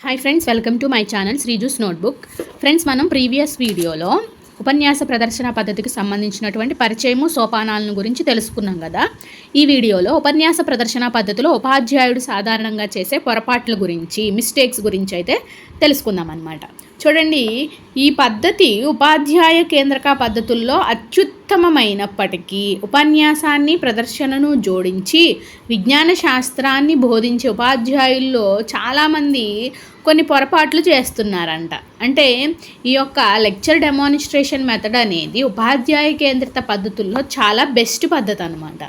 Hi friends welcome to my channel శ్రీజూస్ notebook friends మనం previous వీడియోలో ఉపన్యాస ప్రదర్శన పద్ధతికి సంబంధించినటువంటి పరిచయము సోపానాలను గురించి తెలుసుకున్నాం కదా. ఈ వీడియోలో ఉపన్యాస ప్రదర్శన పద్ధతిలో ఉపాధ్యాయుడు సాధారణంగా చేసే పొరపాట్ల గురించి మిస్టేక్స్ గురించి అయితే తెలుసుకుందాం అనమాట చూడండి ఈ పద్ధతి ఉపాధ్యాయ కేంద్రక పద్ధతుల్లో అత్యుత్తమమైనప్పటికీ ఉపన్యాసాన్ని ప్రదర్శనను జోడించి విజ్ఞాన శాస్త్రాన్ని బోధించే ఉపాధ్యాయుల్లో చాలామంది కొన్ని పొరపాట్లు చేస్తున్నారంట. అంటే ఈ యొక్క లెక్చర్ డెమానిస్ట్రేషన్ మెథడ్ అనేది ఉపాధ్యాయ కేంద్రిత పద్ధతుల్లో చాలా బెస్ట్ పద్ధతి అనమాట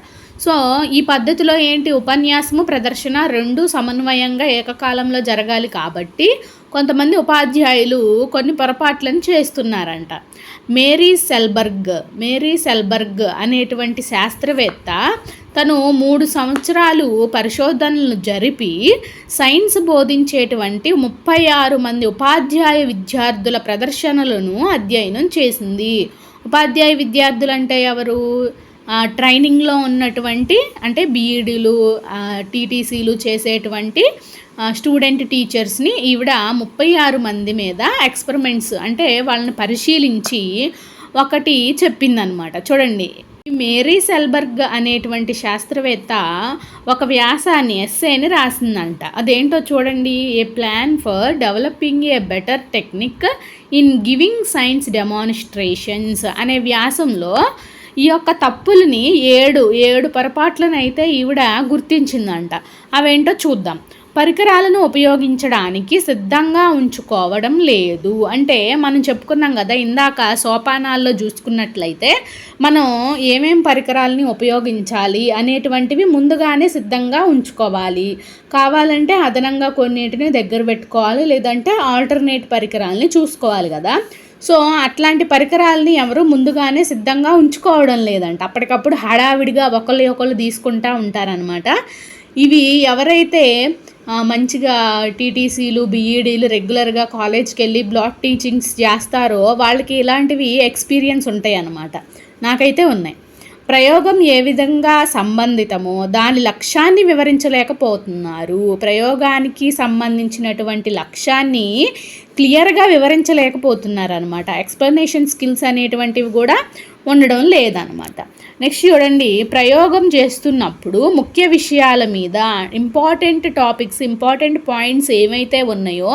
సో ఈ పద్ధతిలో ఏంటి? ఉపన్యాసము ప్రదర్శన రెండు సమన్వయంగా ఏకకాలంలో జరగాలి కాబట్టి కొంతమంది ఉపాధ్యాయులు కొన్ని పొరపాట్లను చేస్తున్నారంట. మేరీ సెల్బర్గ్ మేరీ సెల్బర్గ్ అనేటువంటి శాస్త్రవేత్త తను మూడు సంవత్సరాలు పరిశోధనలు జరిపి సైన్స్ బోధించేటువంటి ముప్పై ఆరు మంది ఉపాధ్యాయ విద్యార్థుల ప్రదర్శనలను అధ్యయనం చేసింది. ఉపాధ్యాయ విద్యార్థులు అంటే ఎవరు? ట్రైనింగ్లో ఉన్నటువంటి అంటే బీఈడీలు టీటీసీలు చేసేటువంటి స్టూడెంట్ టీచర్స్ని ఈవిడ ముప్పై ఆరు మంది మీద ఎక్స్పెరిమెంట్స్ అంటే వాళ్ళని పరిశీలించి ఒకటి చెప్పిందనమాట. చూడండి. మేరీ సెల్బర్గ్ అనేటువంటి శాస్త్రవేత్త ఒక వ్యాసాన్ని ఎస్సేని రాసిందంట. అదేంటో చూడండి. A plan for developing a better technique in giving science demonstrations అనే వ్యాసంలో ఈ యొక్క తప్పుల్ని ఏడు ఏడు పొరపాట్లను అయితే ఈవిడ గుర్తించిందంట. అవేంటో చూద్దాం. పరికరాలను ఉపయోగించడానికి సిద్ధంగా ఉంచుకోవడం లేదు. అంటే మనం చెప్పుకున్నాం కదా ఇందాక సోపానాల్లో చూసుకున్నట్లయితే మనం ఏమేం పరికరాలని ఉపయోగించాలి అనేటువంటివి ముందుగానే సిద్ధంగా ఉంచుకోవాలి. కావాలంటే అదనంగా కొన్నిటిని దగ్గర పెట్టుకోవాలి లేదంటే ఆల్టర్నేట్ పరికరాలని చూసుకోవాలి కదా. సో అట్లాంటి పరికరాలని ఎవరు ముందుగానే సిద్ధంగా ఉంచుకోవడం లేదంట. అప్పటికప్పుడు హడావిడిగా ఒకళ్ళు ఒకళ్ళు తీసుకుంటా ఉంటారనమాట ఇవి ఎవరైతే మంచిగా టీటీసీలు బీఈడీలు రెగ్యులర్గా కాలేజ్కి వెళ్ళి బ్లాక్ టీచింగ్స్ చేస్తారో వాళ్ళకి ఇలాంటివి ఎక్స్పీరియన్స్ ఉంటాయి అన్నమాట నాకైతే ఉన్నాయి. ప్రయోగం ఏ విధంగా సంబంధితమో దాని లక్ష్యాన్ని వివరించలేకపోతున్నారు. ప్రయోగానికి సంబంధించినటువంటి లక్ష్యాన్ని క్లియర్గా వివరించలేకపోతున్నారు అనమాట ఎక్స్ప్లెనేషన్ స్కిల్స్ అనేటువంటివి కూడా ఉండడం లేదనమాట నెక్స్ట్ చూడండి ప్రయోగం చేస్తున్నప్పుడు ముఖ్య విషయాల మీద ఇంపార్టెంట్ టాపిక్స్ ఇంపార్టెంట్ పాయింట్స్ ఏవైతే ఉన్నాయో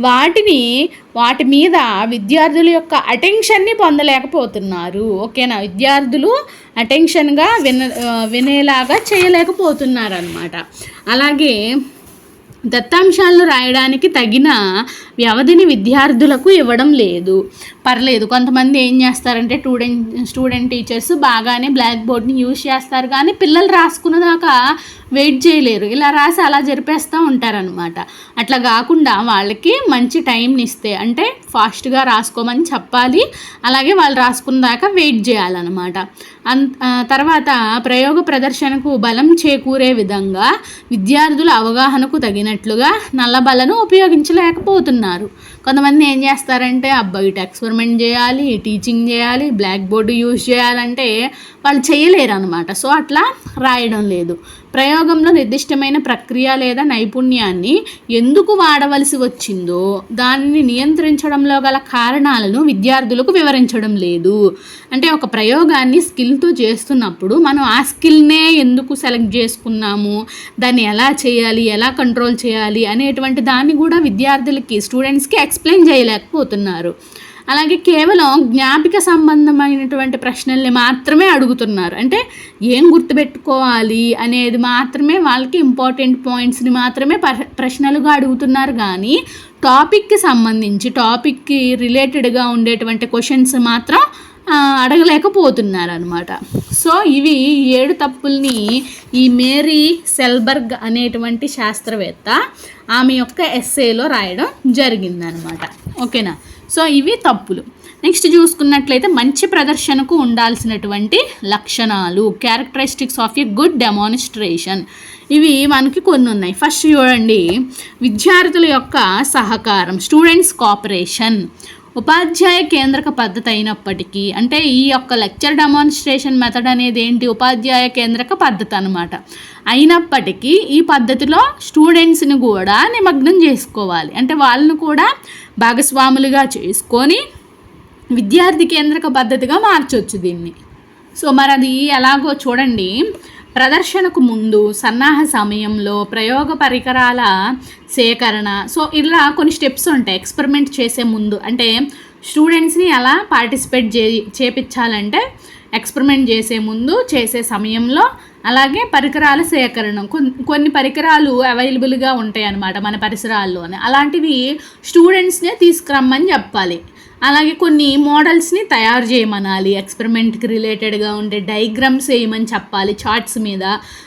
వాటిని వాటి మీద విద్యార్థుల యొక్క అటెన్షన్ని పొందలేకపోతున్నారు. ఓకేనా? విద్యార్థులు అటెన్షన్గా విన వినేలాగా చేయలేకపోతున్నారు అనమాట అలాగే దత్తాంశాలను రాయడానికి తగిన వ్యవధిని విద్యార్థులకు ఇవ్వడం లేదు. పర్లేదు. కొంతమంది ఏం చేస్తారంటే స్టూడెంట్ స్టూడెంట్ టీచర్స్ బాగానే బ్లాక్ బోర్డ్ని యూజ్ చేస్తారు కానీ పిల్లలు రాసుకున్నదాకా వెయిట్ చేయలేరు. ఇలా రాసి అలా జరిపేస్తూ ఉంటారనమాట అట్లా కాకుండా వాళ్ళకి మంచి టైంని ఇస్తే అంటే ఫాస్ట్గా రాసుకోమని చెప్పాలి. అలాగే వాళ్ళు రాసుకున్న దాకా వెయిట్ చేయాలన్నమాట. అన్ తర్వాత ప్రయోగ ప్రదర్శనకు బలం చేకూరే విధంగా విద్యార్థుల అవగాహనకు తగినట్లుగా నల్లబలను ఉపయోగించలేకపోతున్నారు. కొంతమంది ఏం చేస్తారంటే అబ్బాయి ఇటు ఎక్స్పెరిమెంట్ చేయాలి టీచింగ్ చేయాలి బ్లాక్ బోర్డు యూజ్ చేయాలంటే వాళ్ళు చేయలేరు అనమాట సో అట్లా రాయడం లేదు. ప్రయోగంలో నిర్దిష్టమైన ప్రక్రియ లేదా నైపుణ్యాన్ని ఎందుకు వాడవలసి వచ్చిందో దానిని నియంత్రించడంలో గల కారణాలను విద్యార్థులకు వివరించడం లేదు. అంటే ఒక ప్రయోగాన్ని స్కిల్తో చేస్తున్నప్పుడు మనం ఆ స్కిల్నే ఎందుకు సెలెక్ట్ చేసుకున్నాము దాన్ని ఎలా చేయాలి ఎలా కంట్రోల్ చేయాలి అనేటువంటి దాన్ని కూడా విద్యార్థులకి స్టూడెంట్స్కి ఎక్స్ప్లెయిన్ చేయలేకపోతున్నారు. అలాగే కేవలం జ్ఞాపిక సంబంధమైనటువంటి ప్రశ్నల్ని మాత్రమే అడుగుతున్నారు. అంటే ఏం గుర్తుపెట్టుకోవాలి అనేది మాత్రమే వాళ్ళకి ఇంపార్టెంట్ పాయింట్స్ని మాత్రమే ప్ర- ప్రశ్నలుగా అడుగుతున్నారు. కానీ టాపిక్కి సంబంధించి టాపిక్కి రిలేటెడ్గా ఉండేటువంటి క్వశ్చన్స్ మాత్రం అడగలేకపోతున్నారు అనమాట సో ఇవి ఏడు తప్పుల్ని ఈ మేరీ సెల్బర్గ్ అనేటువంటి శాస్త్రవేత్త ఆమె యొక్క ఎస్సేలో రాయడం జరిగిందనమాట ఓకేనా? సో ఇవి తప్పులు. నెక్స్ట్ చూసుకున్నట్లయితే మంచి ప్రదర్శనకు ఉండాల్సినటువంటి లక్షణాలు characteristics of a good demonstration ఇవి మనకి కొన్ని ఉన్నాయి. ఫస్ట్ చూడండి. విద్యార్థుల యొక్క సహకారం స్టూడెంట్స్ కోఆపరేషన్ ఉపాధ్యాయ కేంద్రక పద్ధతి అయినప్పటికీ అంటే ఈ యొక్క లెక్చర్ డెమాన్స్ట్రేషన్ మెథడ్ అనేది ఏంటి? ఉపాధ్యాయ కేంద్రక పద్ధతి అనమాట అయినప్పటికీ ఈ పద్ధతిలో స్టూడెంట్స్ని కూడా నిమగ్నం చేసుకోవాలి. అంటే వాళ్ళని కూడా భాగస్వాములుగా చేసుకొని విద్యార్థి కేంద్రక పద్ధతిగా మార్చవచ్చు దీన్ని. సో మరి అది ఎలాగో చూడండి. ప్రదర్శనకు ముందు సన్నాహ సమయంలో ప్రయోగ పరికరాల సేకరణ. సో ఇలా కొన్ని స్టెప్స్ ఉంటాయి. ఎక్స్పెరిమెంట్ చేసే ముందు. అంటే స్టూడెంట్స్ని ఎలా పార్టిసిపేట్ చే చేపించాలంటే ఎక్స్పెరిమెంట్ చేసే ముందు చేసే సమయంలో అలాగే పరికరాల సేకరణ. కొన్ని పరికరాలు అవైలబుల్గా ఉంటాయి అన్నమాట మన పరిసరాల్లోనే. అలాంటివి స్టూడెంట్స్నే తీసుకురమ్మని చెప్పాలి. అలాగే కొన్ని మోడల్స్ని తయారు చేయమనాలి ఎక్స్పెరిమెంట్కి రిలేటెడ్గా ఉండే డైగ్రామ్స్ వేయమని చెప్పాలి చార్ట్స్ మీద.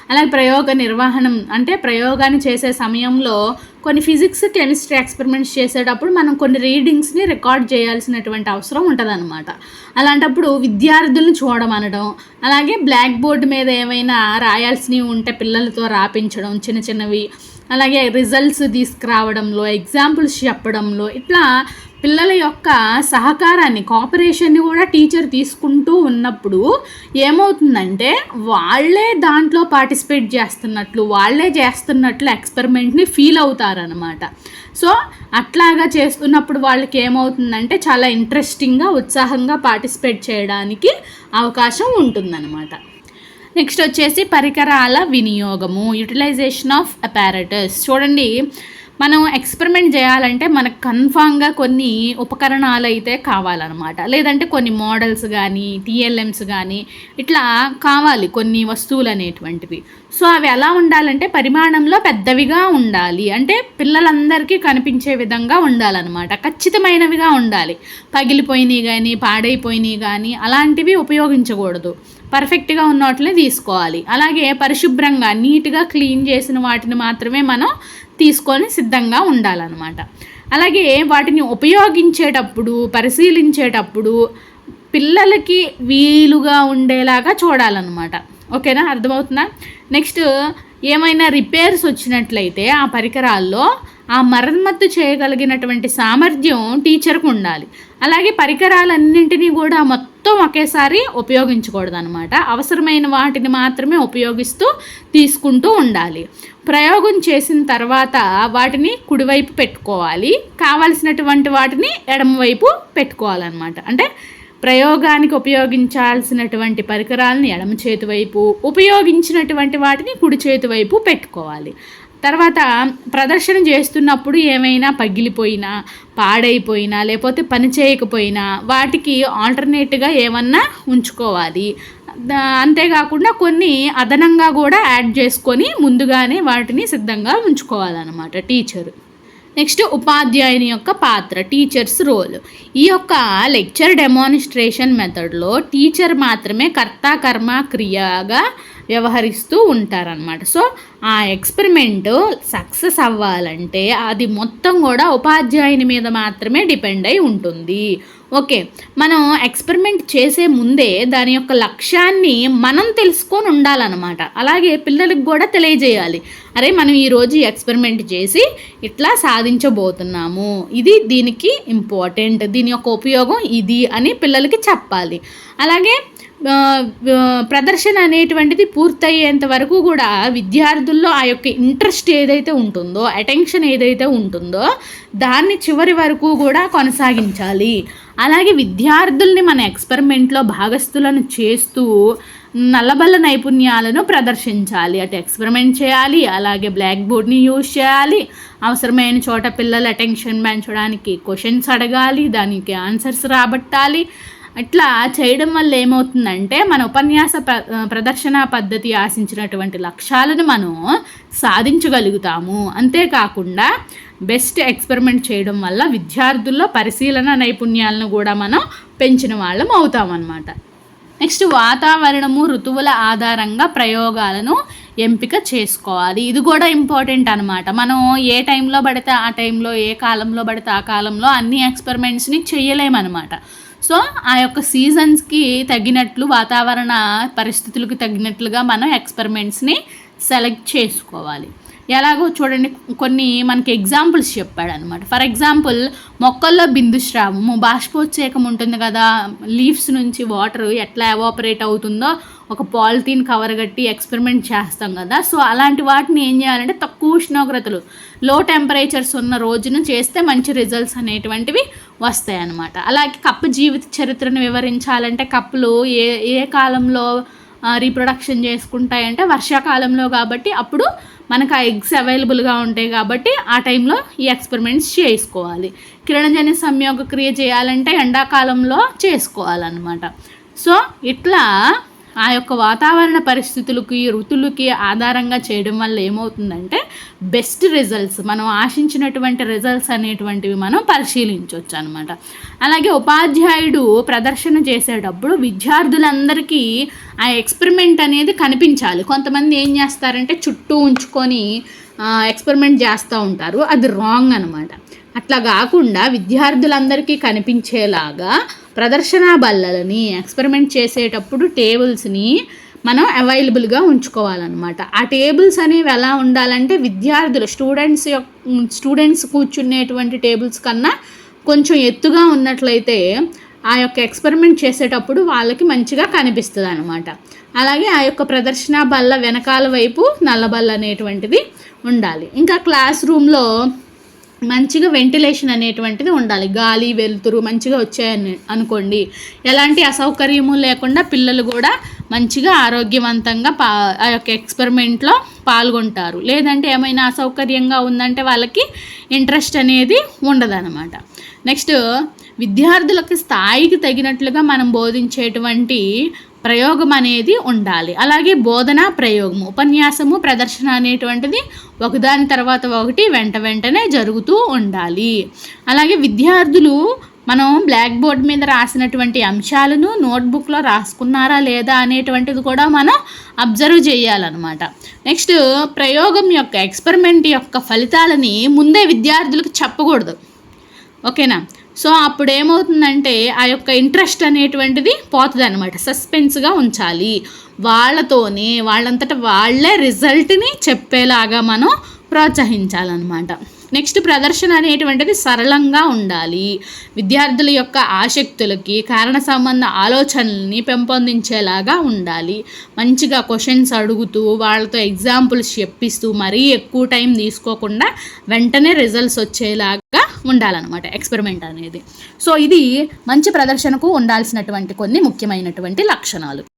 అలాగే ప్రయోగ నిర్వహణం అంటే ప్రయోగాన్ని చేసే సమయంలో కొన్ని ఫిజిక్స్ కెమిస్ట్రీ ఎక్స్పెరిమెంట్స్ చేసేటప్పుడు మనం కొన్ని రీడింగ్స్ని రికార్డ్ చేయాల్సినటువంటి అవసరం ఉంటుందన్నమాట. అలాంటప్పుడు విద్యార్థులను చూడమనడం అలాగే బ్లాక్ బోర్డ్ మీద ఏమైనా రాయాల్సినవి ఉంటే పిల్లలతో రాపించడం చిన్న చిన్నవి అలాగే రిజల్ట్స్ తీసుకురావడంలో ఎగ్జాంపుల్స్ చెప్పడంలో ఇట్లా పిల్లల యొక్క సహకారాన్ని కోఆపరేషన్ని కూడా టీచర్ తీసుకుంటూ ఉన్నప్పుడు ఏమవుతుందంటే వాళ్ళే దాంట్లో పార్టిసిపేట్ చేస్తున్నట్లు వాళ్ళే చేస్తున్నట్లు ఎక్స్పెరిమెంట్ని ఫీల్ అవుతారనమాట సో అట్లాగా చేస్తున్నప్పుడు వాళ్ళకి ఏమవుతుందంటే చాలా ఇంట్రెస్టింగ్గా ఉత్సాహంగా పార్టిసిపేట్ చేయడానికి అవకాశం ఉంటుందన్నమాట. నెక్స్ట్ వచ్చేసి పరికరాల వినియోగము యూటిలైజేషన్ ఆఫ్ అపారటస్ చూడండి మనం ఎక్స్పెరిమెంట్ చేయాలంటే మనకు కన్ఫామ్గా కొన్ని ఉపకరణాలు అయితే కావాలన్నమాట. లేదంటే కొన్ని మోడల్స్ కానీ టీఎల్ఎమ్స్ కానీ ఇట్లా కావాలి కొన్ని వస్తువులు అనేటువంటివి. సో అవి ఎలా ఉండాలంటే పరిమాణంలో పెద్దవిగా ఉండాలి. అంటే పిల్లలందరికీ కనిపించే విధంగా ఉండాలన్నమాట. ఖచ్చితమైనవిగా ఉండాలి. పగిలిపోయినాయి కానీ పాడైపోయినాయి కానీ అలాంటివి ఉపయోగించకూడదు. పర్ఫెక్ట్గా ఉన్న వాటిని తీసుకోవాలి. అలాగే పరిశుభ్రంగా నీట్గా క్లీన్ చేసిన వాటిని మాత్రమే మనం తీసుకొని సిద్ధంగా ఉండాలన్నమాట. అలాగే వాటిని ఉపయోగించేటప్పుడు పరిశీలించేటప్పుడు పిల్లలకి వీలుగా ఉండేలాగా చూడాలన్నమాట. ఓకేనా? అర్థమవుతుందా? నెక్స్ట్ ఏమైనా రిపేర్స్ వచ్చినట్లయితే ఆ పరికరాల్లో ఆ మరమ్మత్తు చేయగలిగినటువంటి సామర్థ్యం టీచర్కు ఉండాలి. అలాగే పరికరాలన్నింటినీ కూడా మొత్తం మొత్తం ఒకేసారి ఉపయోగించకూడదనమాట అవసరమైన వాటిని మాత్రమే ఉపయోగిస్తూ తీసుకుంటూ ఉండాలి. ప్రయోగం చేసిన తర్వాత వాటిని కుడివైపు పెట్టుకోవాలి. కావలసినటువంటి వాటిని ఎడమవైపు పెట్టుకోవాలన్నమాట. అంటే ప్రయోగానికి ఉపయోగించాల్సినటువంటి పరికరాలను ఎడమ చేతి వైపు ఉపయోగించినటువంటి వాటిని కుడి చేతి వైపు పెట్టుకోవాలి. తర్వాత ప్రదర్శన చేస్తున్నప్పుడు ఏమైనా పగిలిపోయినా పాడైపోయినా లేకపోతే పని చేయకపోయినా వాటికి ఆల్టర్నేట్గా ఏమన్నా ఉంచుకోవాలి. అంతేకాకుండా కొన్ని అదనంగా కూడా యాడ్ చేసుకొని ముందుగానే వాటిని సిద్ధంగా ఉంచుకోవాలన్నమాట టీచరు నెక్స్ట్ ఉపాధ్యాయుని యొక్క పాత్ర టీచర్స్ రోల్ ఈ యొక్క లెక్చర్ డెమాన్స్ట్రేషన్ మెథడ్లో టీచర్ మాత్రమే కర్త కర్మ క్రియగా వ్యవహరిస్తూ ఉంటారనమాట సో ఆ ఎక్స్పెరిమెంట్ సక్సెస్ అవ్వాలంటే అది మొత్తం కూడా ఉపాధ్యాయుని మీద మాత్రమే డిపెండ్ అయి ఉంటుంది. ఓకే మనం ఎక్స్పెరిమెంట్ చేసే ముందే దాని యొక్క లక్ష్యాన్ని మనం తెలుసుకొని ఉండాలన్నమాట. అలాగే పిల్లలకు కూడా తెలియజేయాలి. అరే మనం ఈరోజు ఎక్స్పెరిమెంట్ చేసి ఇట్లా సాధించబోతున్నాము. ఇది దీనికి ఇంపార్టెంట్ దీని యొక్క ఉపయోగం ఇది అని పిల్లలకి చెప్పాలి. అలాగే ప్రదర్శన అనేటువంటిది పూర్తయ్యేంత వరకు కూడా విద్యార్థుల్లో ఆ యొక్క ఇంట్రెస్ట్ ఏదైతే ఉంటుందో అటెన్షన్ ఏదైతే ఉంటుందో దాన్ని చివరి వరకు కూడా కొనసాగించాలి. అలాగే విద్యార్థుల్ని మన ఎక్స్పెరిమెంట్లో భాగస్థులను చేస్తూ నల్లబల్ల నైపుణ్యాలను ప్రదర్శించాలి. అటు ఎక్స్పెరిమెంట్ చేయాలి అలాగే బ్లాక్ బోర్డ్ని యూజ్ చేయాలి. అవసరమైన చోట పిల్లల అటెన్షన్ పెంచడానికి క్వశ్చన్స్ అడగాలి దానికి ఆన్సర్స్ రాబట్టాలి. ఇట్లా చేయడం వల్ల ఏమవుతుందంటే మన ఉపన్యాస ప్ర ప్రదర్శన పద్ధతి ఆశించినటువంటి లక్ష్యాలను మనం సాధించగలుగుతాము. అంతేకాకుండా బెస్ట్ ఎక్స్పెరిమెంట్ చేయడం వల్ల విద్యార్థుల్లో పరిశీలన నైపుణ్యాలను కూడా మనం పెంచిన వాళ్ళం అవుతామన్నమాట. నెక్స్ట్ వాతావరణము ఋతువుల ఆధారంగా ప్రయోగాలను ఎంపిక చేసుకోవాలి. ఇది కూడా ఇంపార్టెంట్ అనమాట మనం ఏ టైంలో పడితే ఆ టైంలో ఏ కాలంలో పడితే ఆ కాలంలో అన్ని ఎక్స్పెరిమెంట్స్ని చేయలేమన్నమాట. సో ఆ యొక్క సీజన్స్కి తగినట్లు వాతావరణ పరిస్థితులకు తగినట్లుగా మనం ఎక్స్పెరిమెంట్స్ని సెలెక్ట్ చేసుకోవాలి. ఎలాగో చూడండి కొన్ని మనకి ఎగ్జాంపుల్స్ చెప్పాడు అనమాట ఫర్ ఎగ్జాంపుల్ మొక్కల్లో బిందుస్రావము బాష్పోత్సేకం ఉంటుంది కదా లీవ్స్ నుంచి వాటర్ ఎట్లా ఎవాపరేట్ అవుతుందో ఒక పాలిథీన్ కవర్ కట్టి ఎక్స్పెరిమెంట్ చేస్తాం కదా. సో అలాంటి వాటిని ఏం చేయాలంటే తక్కువ ఉష్ణోగ్రతలు లో టెంపరేచర్స్ ఉన్న రోజున చేస్తే మంచి రిజల్ట్స్ అనేటువంటివి వస్తాయి అన్నమాట అలాగే కప్పు జీవిత చరిత్రను వివరించాలంటే కప్పులు ఏ ఏ కాలంలో రీప్రొడక్షన్ చేసుకుంటాయంటే వర్షాకాలంలో కాబట్టి అప్పుడు మనకు ఆ ఎగ్స్ అవైలబుల్గా ఉంటాయి కాబట్టి ఆ టైంలో ఈ ఎక్స్పెరిమెంట్స్ చేసుకోవాలి. కిరణజన్య సంయోగ క్రియ చేయాలంటే ఎండాకాలంలో చేసుకోవాలన్నమాట. సో ఇట్లా ఆ యొక్క వాతావరణ పరిస్థితులకి ఋతులకి ఆధారంగా చేయడం వల్ల ఏమవుతుందంటే బెస్ట్ రిజల్ట్స్ మనం ఆశించినటువంటి రిజల్ట్స్ అనేటువంటివి మనం పరిశీలించవచ్చు అనమాట అలాగే ఉపాధ్యాయుడు ప్రదర్శన చేసేటప్పుడు విద్యార్థులందరికీ ఆ ఎక్స్పెరిమెంట్ అనేది కనిపించాలి. కొంతమంది ఏం చేస్తారంటే చుట్టూ ఉంచుకొని ఎక్స్పెరిమెంట్ చేస్తూ ఉంటారు. అది రాంగ్ అనమాట అట్లా కాకుండా విద్యార్థులందరికీ కనిపించేలాగా ప్రదర్శనా బల్లలని ఎక్స్పెరిమెంట్ చేసేటప్పుడు టేబుల్స్ని మనం అవైలబుల్గా ఉంచుకోవాలన్నమాట. ఆ టేబుల్స్ అనేవి ఎలా ఉండాలంటే విద్యార్థులు స్టూడెంట్స్ యొక్క స్టూడెంట్స్ కూర్చునేటువంటి టేబుల్స్ కన్నా కొంచెం ఎత్తుగా ఉన్నట్లయితే ఆ యొక్క ఎక్స్పెరిమెంట్ చేసేటప్పుడు వాళ్ళకి మంచిగా కనిపిస్తుంది అనమాట అలాగే ఆ యొక్క ప్రదర్శన బల్ల వెనకాల వైపు నల్లబల్ల అనేటువంటిది ఉండాలి. ఇంకా క్లాస్ రూమ్లో మంచిగా వెంటిలేషన్ అనేటువంటిది ఉండాలి. గాలి వెలుతురు మంచిగా వచ్చాయని అనుకోండి. ఎలాంటి అసౌకర్యము లేకుండా పిల్లలు కూడా మంచిగా ఆరోగ్యవంతంగా పా ఆ యొక్క ఎక్స్పెరిమెంట్లో పాల్గొంటారు. లేదంటే ఏమైనా అసౌకర్యంగా ఉందంటే వాళ్ళకి ఇంట్రెస్ట్ అనేది ఉండదన్నమాట. నెక్స్ట్ విద్యార్థులకు స్థాయికి తగినట్లుగా మనం బోధించేటువంటి ప్రయోగం అనేది ఉండాలి. అలాగే బోధన ప్రయోగము ఉపన్యాసము ప్రదర్శన అనేటువంటిది ఒకదాని తర్వాత ఒకటి వెంట వెంటనే జరుగుతూ ఉండాలి. అలాగే విద్యార్థులు మనం బ్లాక్ బోర్డ్ మీద రాసినటువంటి అంశాలను నోట్బుక్లో రాసుకున్నారా లేదా అనేటువంటిది కూడా మనం అబ్జర్వ్ చేయాలన్నమాట. నెక్స్ట్ ప్రయోగం యొక్క ఎక్స్పెరిమెంట్ యొక్క ఫలితాలని ముందే విద్యార్థులకు చెప్పకూడదు. ఓకేనా? సో అప్పుడు ఏమవుతుందంటే ఆ యొక్క ఇంట్రెస్ట్ అనేటువంటిది పోతుంది అనమాట సస్పెన్స్గా ఉంచాలి. వాళ్ళతోనే వాళ్ళంతటా వాళ్ళే రిజల్ట్ని చెప్పేలాగా మనం ప్రోత్సహించాలన్నమాట. నెక్స్ట్ ప్రదర్శన అనేటువంటిది సరళంగా ఉండాలి. విద్యార్థుల యొక్క ఆసక్తులకి కారణ సంబంధ ఆలోచనల్ని పెంపొందించేలాగా ఉండాలి. మంచిగా క్వశ్చన్స్ అడుగుతూ వాళ్ళతో ఎగ్జాంపుల్స్ చెప్పిస్తూ మరీ ఎక్కువ టైం తీసుకోకుండా వెంటనే రిజల్ట్స్ వచ్చేలాగా ఉండాలన్నమాట ఎక్స్పెరిమెంట్ అనేది. సో ఇది మంచి ప్రదర్శనకు ఉండాల్సినటువంటి కొన్ని ముఖ్యమైనటువంటి లక్షణాలు.